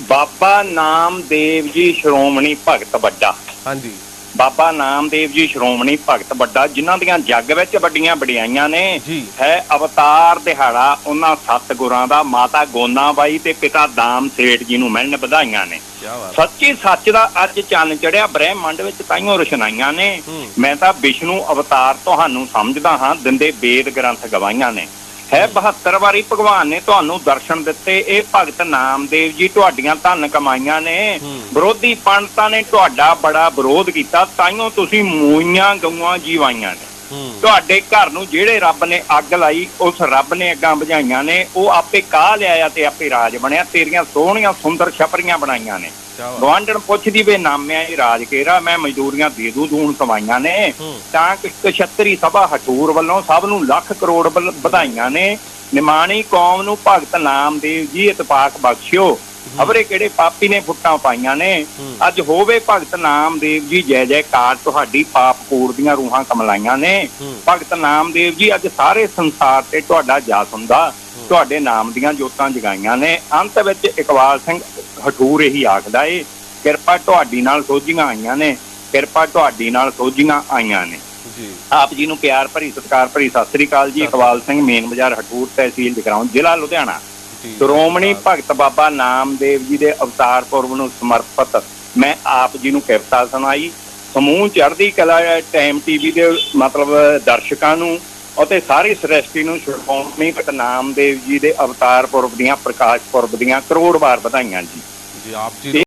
ਬਾਬਾ ਨਾਮਦੇਵ ਜੀ ਸ਼੍ਰੋਮਣੀ ਭਗਤ ਵੱਡਾ। ਹਾਂਜੀ। ਬਾਬਾ ਨਾਮਦੇਵ ਜੀ ਸ਼੍ਰੋਮਣੀ ਭਗਤ ਵੱਡਾ ਜਿਨ੍ਹਾਂ ਦੀਆਂ ਜੱਗ ਵਿੱਚ ਵੱਡੀਆਂ ਵਡਿਆਈਆਂ ਨੇ ਹੈ ਅਵਤਾਰ ਦਿਹਾੜਾ ਉਹਨਾਂ ਸੱਤ ਗੁਰਾਂ ਦਾ ਮਾਤਾ ਗੋਨਾਬਾਈ ਤੇ ਪਿਤਾ ਦਾਮ ਸੇਠ ਜੀ ਨੂੰ ਮਿਲਣ ਵਧਾਈਆਂ ਨੇ। ਸੱਚੀ ਸੱਚ ਦਾ ਅੱਜ ਚੰਨ ਚੜਿਆ ਬ੍ਰਹਿਮੰਡ ਵਿੱਚ ਤਾਈਓ ਰਚਨਾਈਆਂ ਨੇ। ਮੈਂ ਤਾਂ ਵਿਸ਼ਨੂੰ ਅਵਤਾਰ ਤੁਹਾਨੂੰ ਸਮਝਦਾ ਹਾਂ ਦਿੰਦੇ ਵੇਦ ਗ੍ਰੰਥ ਗਵਾਈਆਂ ਨੇ। ਹੈ 72 ਵਾਰੀ ਭਗਵਾਨ ਨੇ ਤੁਹਾਨੂੰ ਦਰਸ਼ਨ ਦਿੱਤੇ। ਇਹ ਭਗਤ ਨਾਮਦੇਵ ਜੀ ਤੁਹਾਡੀਆਂ ਧਨ ਕਮਾਈਆਂ ਨੇ। ਵਿਰੋਧੀ ਪੰਡਤਾਂ ਨੇ ਤੁਹਾਡਾ ਬੜਾ ਵਿਰੋਧ ਕੀਤਾ। ਤਾਈਓ ਤੁਸੀਂ ਮੂਈਆਂ ਗਊਆਂ ਜੀਵਾਈਆਂ ਨੇ। ਤੁਹਾਡੇ ਘਰ ਨੂੰ ਜਿਹੜੇ ਰੱਬ ਨੇ ਅੱਗ ਲਾਈ ਉਸ ਰੱਬ ਨੇ ਅੱਗਾਂ ਬੁਝਾਈਆਂ ਨੇ ਉਹ ਆਪੇ ਕਾਹ ਲਿਆਇਆ ਤੇ ਆਪੇ ਰਾਜ ਬਣਿਆ। ਤੇਰੀਆਂ ਸੋਹਣੀਆਂ ਸੁੰਦਰ ਛਪਰੀਆਂ ਬਣਾਈਆਂ ਨੇ। ਗਵਾਂਢਣ ਪੁੱਛਦੀ ਵੇ ਨਾਮਿਆਂ ਇਹ ਰਾਜ ਕੇਰਾ ਮੈਂ ਮਜ਼ਦੂਰੀਆਂ ਦੇ ਦੂ ਦੂਣ ਸਮਾਈਆਂ ਨੇ। ਤਾਂ ਕਿ ਕਛੱਤਰੀ ਸਭਾ ਹਟੂਰ ਵੱਲੋਂ ਸਭ ਨੂੰ ਲੱਖ ਕਰੋੜ ਵਧਾਈਆਂ ਨੇ। ਨਿਮਾਣੀ ਕੌਮ ਨੂੰ ਭਗਤ ਨਾਮਦੇਵ ਜੀ ਇਤਫਾਕ ਬਖਸ਼ਿਓ। ਖਬਰੇ ਕਿਹੜੇ ਪਾਪੀ ਨੇ ਫੁੱਟਾਂ ਪਾਈਆਂ ਨੇ। ਅੱਜ ਹੋਵੇ ਭਗਤ ਨਾਮਦੇਵ ਜੀ ਜੈ ਜੈਕਾਰ ਤੁਹਾਡੀ ਪਾਪ ਕੂੜ ਦੀਆਂ ਰੂਹਾਂ ਕਮਲਾਈਆਂ ਨੇ। ਭਗਤ ਨਾਮਦੇਵ ਜੀ ਅੱਜ ਸਾਰੇ ਸੰਸਾਰ ਤੇ ਤੁਹਾਡਾ ਜਸ ਹੁੰਦਾ। ਤੁਹਾਡੇ ਨਾਮ ਦੀਆਂ ਜੋਤਾਂ ਜਗਾਈਆਂ ਨੇ। ਅੰਤ ਵਿੱਚ ਇਕਬਾਲ ਸਿੰਘ ਹਠੂਰ ਇਹੀ ਆਖਦਾ ਏ ਕਿਰਪਾ ਤੁਹਾਡੀ ਨਾਲ ਸੋਝੀਆਂ ਆਈਆਂ ਨੇ ਕਿਰਪਾ ਤੁਹਾਡੀ ਨਾਲ ਸੋਝੀਆਂ ਆਈਆਂ ਨੇ। ਜੀ। ਆਪ ਜੀ ਨੂੰ ਪਿਆਰ ਭਰੀ ਸਤਿਕਾਰ ਭਰੀ ਸਤਿ ਸ੍ਰੀ ਅਕਾਲ ਜੀ। ਇਕਬਾਲ ਸਿੰਘ ਮੇਨ ਬਾਜ਼ਾਰ ਹਠੂਰ ਤਹਿਸੀਲ ਜਗਰਾਉਂ ਜ਼ਿਲ੍ਹਾ ਲੁਧਿਆਣਾ। ਸ਼੍ਰੋਮਣੀ ਭਗਤ ਬਾਬਾ ਨਾਮਦੇਵ ਜੀ ਦੇ ਅਵਤਾਰ ਪੁਰਬ ਨੂੰ ਸਮਰਪਿਤ ਮੈਂ ਆਪ ਜੀ ਨੂੰ ਕਿਰਤਾ ਸੁਣਾਈ। ਸਮੂਹ ਚੜ੍ਹਦੀ ਕਲਾ ਟਾਈਮ ਟੀਵੀ ਦੇ ਮਤਲਬ ਦਰਸ਼ਕਾਂ ਨੂੰ ਅਤੇ ਸਾਰੀ ਸ੍ਰਿਸ਼ਟੀ ਨੂੰ ਸ਼੍ਰੋਮਣੀ ਭਗਤ ਨਾਮਦੇਵ ਜੀ ਦੇ ਅਵਤਾਰ ਪੁਰਬ ਦੀਆਂ ਪ੍ਰਕਾਸ਼ ਪੁਰਬ ਦੀਆਂ ਕਰੋੜ ਵਾਰ ਵਧਾਈਆਂ ਜੀ। ਜੀ ਆਪ ਜੀ